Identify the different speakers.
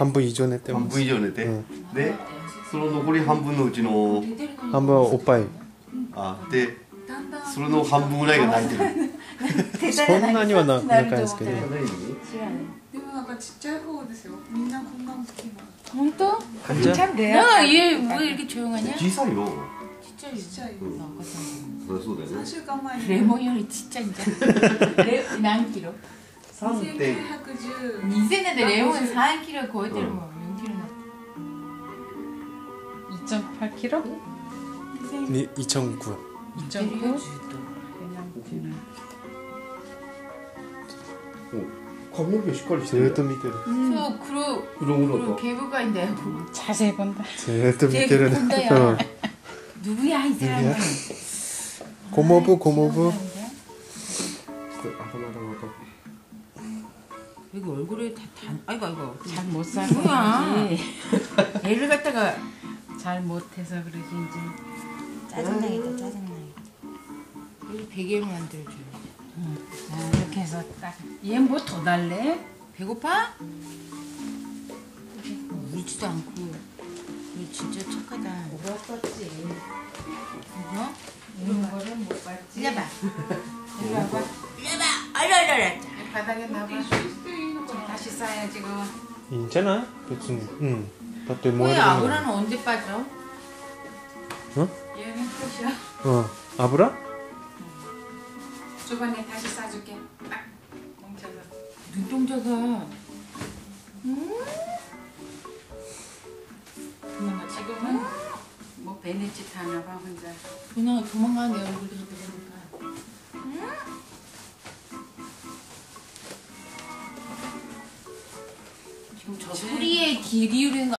Speaker 1: 半分以上寝てます
Speaker 2: 半分以上寝て、
Speaker 1: うん
Speaker 2: でその残り半分のうちの
Speaker 1: 半分はおっぱい
Speaker 2: あでそれの半分ぐらいが泣いてる
Speaker 1: そんなにはな仲いいですけど
Speaker 2: 何
Speaker 3: 違うね
Speaker 4: でもなんかちっちゃい方ですよみんなこんな大きいの
Speaker 3: 本当
Speaker 1: 진짜?
Speaker 3: 참 레어
Speaker 5: 야, 얘 뭐 이렇게 조용하냐?
Speaker 2: 小さいよ
Speaker 5: 진짜
Speaker 4: ちっちゃい
Speaker 2: うんそりゃそうだよ
Speaker 4: 3
Speaker 2: ね
Speaker 4: 週間前に
Speaker 5: 레몬이 진짜 진짜. 레, 난 킬로?
Speaker 2: 3 대.
Speaker 5: 2세대인데 레오는 4kg 거의 때려 먹어. 6kg.
Speaker 3: 2.8kg? 2.9.
Speaker 2: 2.9? 가격이
Speaker 1: 색깔이 제또 밑에는
Speaker 5: 저 그루 그루 개부가인데요
Speaker 3: 자세히 본다.
Speaker 5: 제또
Speaker 1: 밑에는
Speaker 5: 누구야 이 사람
Speaker 1: 고모부 고모부.
Speaker 5: 아까 말한 거 이거 얼굴에 다, 단, 아이고, 아이고.
Speaker 3: 잘 못 살고.
Speaker 5: 뭐야. 애를 갖다가
Speaker 3: 잘 못해서 그러지, 이제.
Speaker 5: 짜증나겠다, 아. 짜증나겠다. 이거 베개 만들어줘. 응.
Speaker 3: 자, 이렇게 해서 딱. 얘뭐 더 달래?
Speaker 5: 배고파? 울지도 않고. 얘 진짜 착하다.
Speaker 3: 못 봤지.
Speaker 5: 이거?
Speaker 3: 이런 거는 못 봤지.
Speaker 5: 이리 봐 이리 와봐. 이리 와봐. 얼른 얼른.
Speaker 3: 바닥에 나봐. 다시 싸요
Speaker 1: 지금. 괜찮아? 무슨 응. 다때
Speaker 5: 뭐야?
Speaker 1: 왜
Speaker 5: 아브라는 언제 빠져? 응?
Speaker 3: 얘는 끝이야.
Speaker 1: 어.
Speaker 3: 아브라? 저번에 다시 싸줄게. 빡. 뭉쳐서.
Speaker 5: 눈동자가.
Speaker 3: 음. 엄마 지금은 뭐 베네치 타나 봐 혼자.
Speaker 5: 누나 도망가는 얼굴이 보니까. 음. 저 소리에 귀 기울이는 거